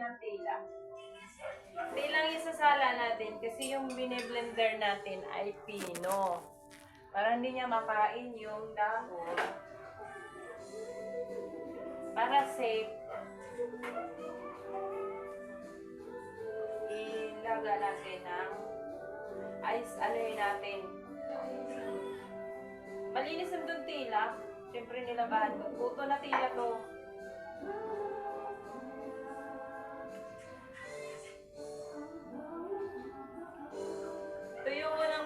ng tila. Tilang isasala natin kasi yung biniblender natin ay pino. Para hindi niya makain yung dahon. Para safe, ilaga natin ng ice, yun natin. Malinis ang doon tila. Siyempre nilabahan ko. Puto na tila to.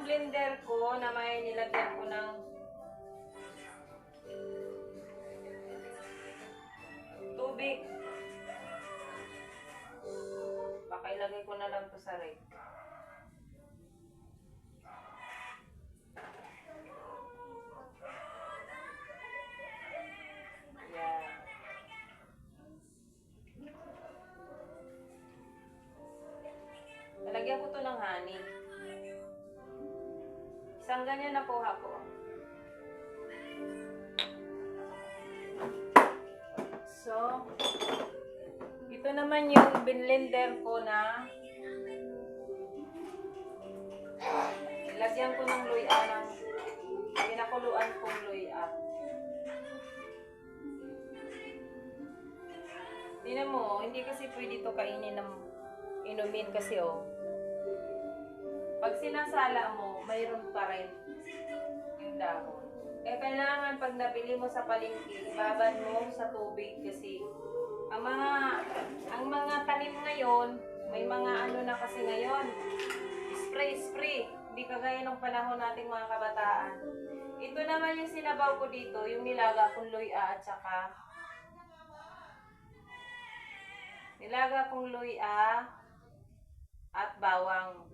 Blender ko na may nilagyan ko ng tubig. Baka ilagay ko na lang to sa reg. Yan. Nalagyan ko to ng honey. Isang ganyan nakuha ko. So, ito naman yung binlender ko na lagyan ko ng luya ng pinakuluan kong luya. Tingnan mo, hindi kasi pwede to kainin ng inumin kasi oh. Pag sinasala mo, mayroon pa rin yung dahon. Eh, kailangan pag nabili mo sa palengke, ibabad mo sa tubig kasi ang mga ang mga tanim ngayon, may mga ano na kasi ngayon, spray spray. Hindi kagaya ng panahon nating mga kabataan. Ito naman yung sinabaw ko dito, yung nilaga kong luya at saka nilaga kong luya at bawang.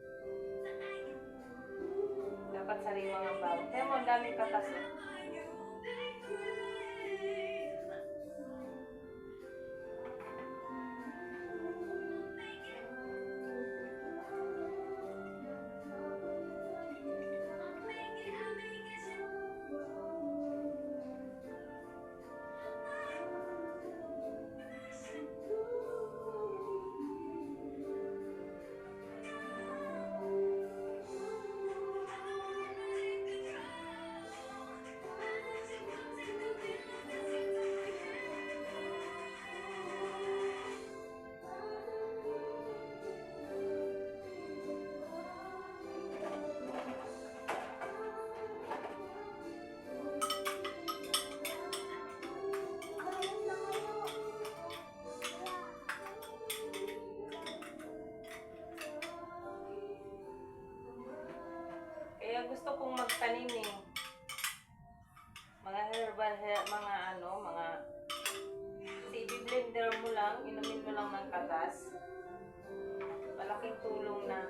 Dapat sariwang ang bawang. Kaya mo, ang daming katas. oh. Kaya gusto kong magtanim eh. Mga herbal, her, mga ano, mga CD blender mo lang, inumin mo lang ng katas. Malaking tulong na.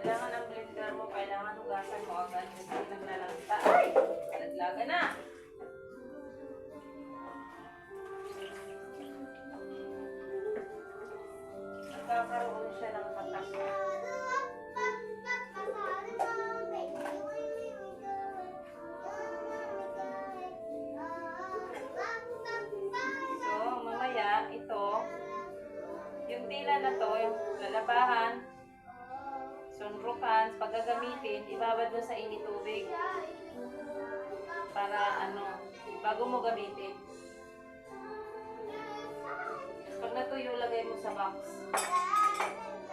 Kailangan ang blender mo, kailangan hugasan mo agad kasi naglalangta. Ay! Naglaga na! Nagkakaroon siya ng katas. Yung tila na to, yung lalabahan, sunrukan, pag gagamitin, ibabad mo sa init tubig. Para ano, bago mo gamitin. Pag natuyo, lagay mo sa box.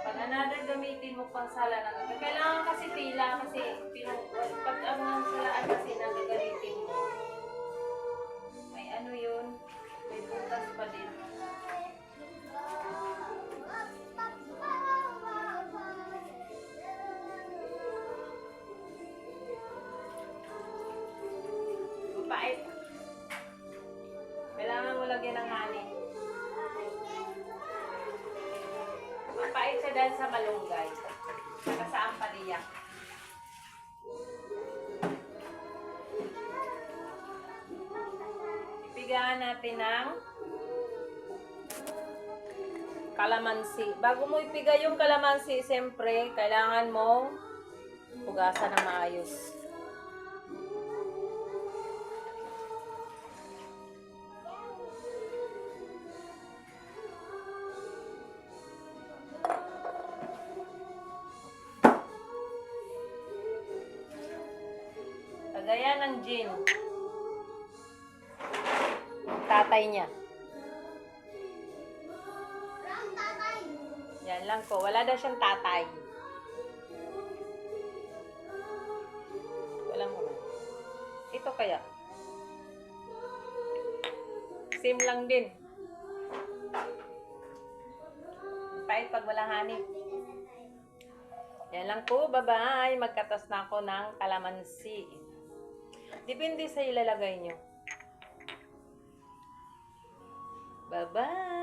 Pag another gamitin mo pang sala ng Kailangan kasi tila kasi pinu, pag dahil sa malunggay. Saka sa ampalaya. Ipigaan natin ng kalamansi. Bago mo ipiga yung kalamansi, siyempre, kailangan mo hugasan ng maayos. Ng gin. Tatay niya. Yan lang po. Wala daw siyang tatay. Wala mo. Ito kaya. Same lang din. Pahit pag wala honey. Yan lang po. Bye-bye. Magkatas na ako ng kalamansi. Depende sa ilalagay nyo. Bye-bye.